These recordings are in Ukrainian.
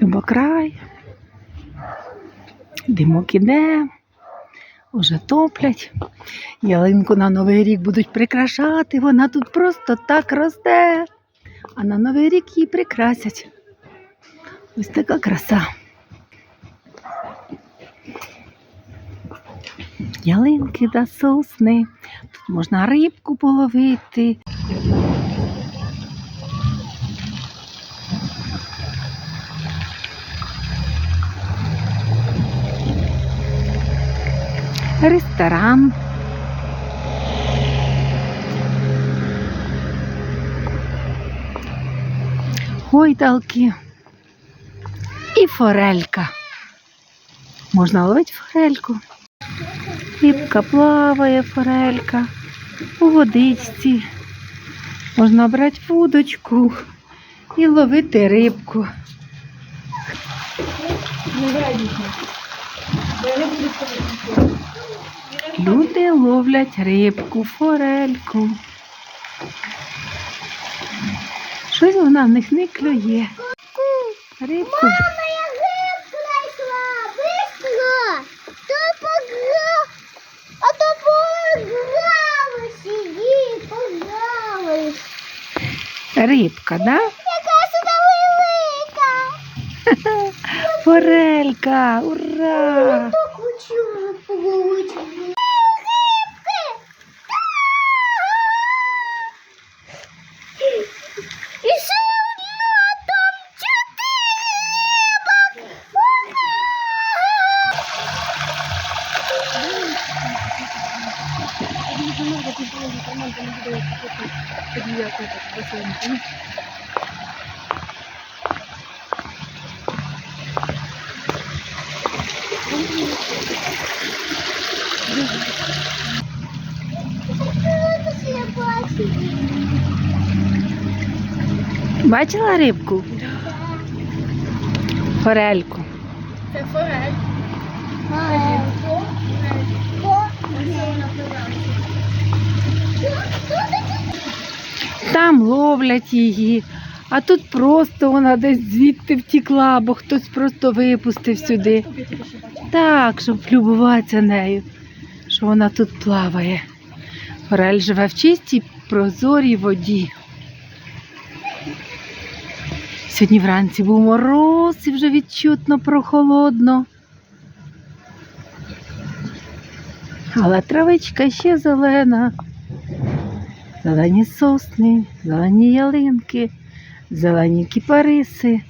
Рибокрай. Димок іде. Уже топлять. Ялинку на Новий рік будуть прикрашати. Вона тут просто так росте. А на Новий рік її прикрасять. Ось така краса. Ялинки та сосни. Тут можна рибку половити. Ресторан. Гойдалки і форелька. Можна ловити форельку. Рибка плаває, форелька у водичці. Можна брати вудочку і ловити рибку. Люди ловлять рибку, форельку. Щось вона в них не клює. Рибку. Мама, я грибку знайшла! Быстро! То погра... А то погралась, іди, погралась. Рибка, да? Яка сюди велика! Форелька, ура! Так хочу половити. Грибки! І ще одна, там чотири рибок! Бачила рибку? Форельку. Це форель. Там ловлять її, а тут просто вона десь звідти втікла, бо хтось просто випустив сюди. Так, щоб любуватися нею, що вона тут плаває. Форель живе в чистій прозорій воді. Сьогодні вранці був мороз і вже відчутно прохолодно. Але травичка ще зелена. Зелені сосни, зелені ялинки, зелені кіпариси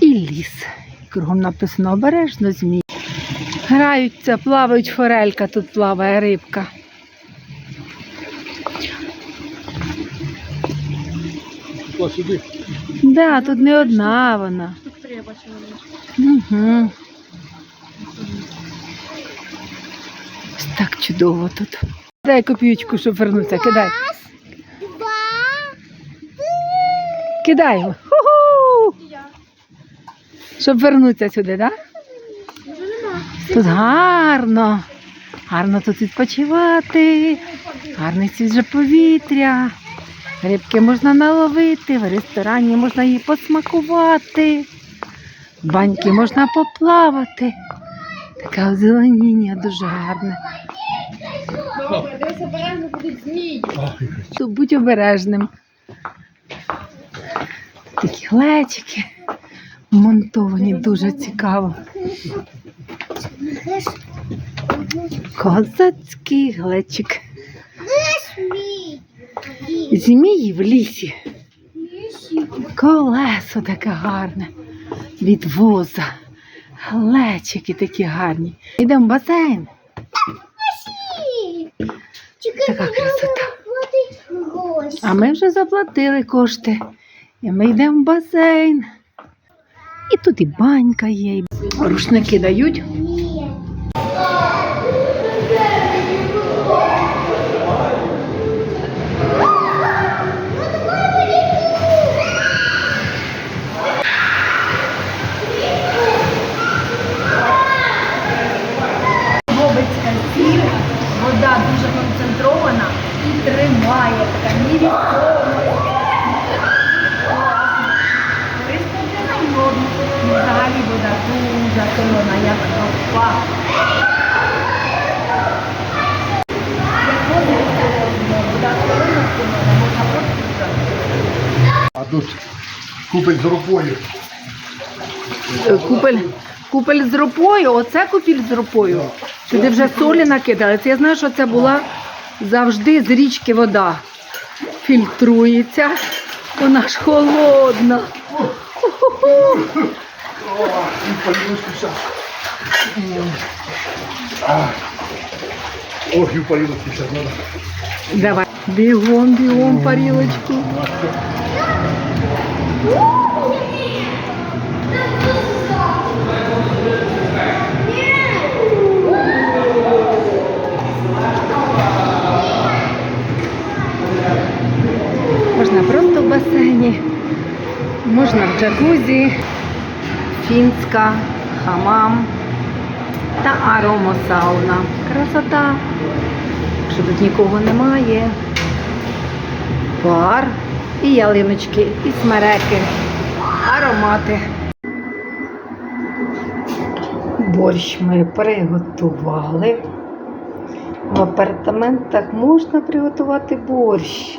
і ліс. Кругом написано обережно змій. Граються, плавають форелька, тут плаває рибка. Сюди. Да, тут не одна вона. Тут Угу. Ось так чудово тут. Дай копійку, щоб вернутися. Кидай. Два. Кидай. його. Щоб вернутися сюди, так? Да? Тут гарно. Гарно тут відпочивати. Гарне свіже повітря. Рибки можна наловити, в ресторані можна її посмакувати. Баньки можна поплавати. Таке озеленіння дуже гарне. То будь обережним. Такі глечики монтовані, дуже цікаво. Козацький глечик. Змії в лісі. Колесо таке гарне. Від воза. Глечики такі гарні. Йдемо в басейн. Така красота. А ми вже заплатили кошти. І ми йдемо в басейн. І тут і банька є. Рушники дають. Купить з рукою. Е, Купель, купель з ропою, оце купіль з ропою. Сюди вже солі накидали. Це я знаю, що це була завжди з річки вода. Фільтрується. Вона ж холодна. Ох, і поліночку зараз треба. Давай. Бігом, бігом, парілочку. Можна просто в басейні, можна в джакузі, фінська, хамам та аромасауна. Красота. Що тут нікого немає. Пар і ялиночки, і смереки, аромати. Борщ ми приготували. В апартаментах можна приготувати борщ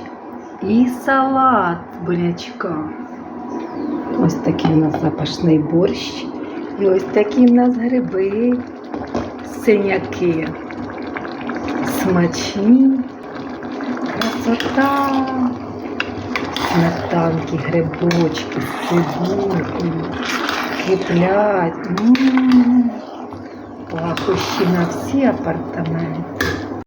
і салат з бурячка. Ось такий у нас запашний борщ. І ось такі в нас гриби, синяки. Смачні. Красота. Сметанки, грибочки, з кріплять. Пахощі на всі апартаменти.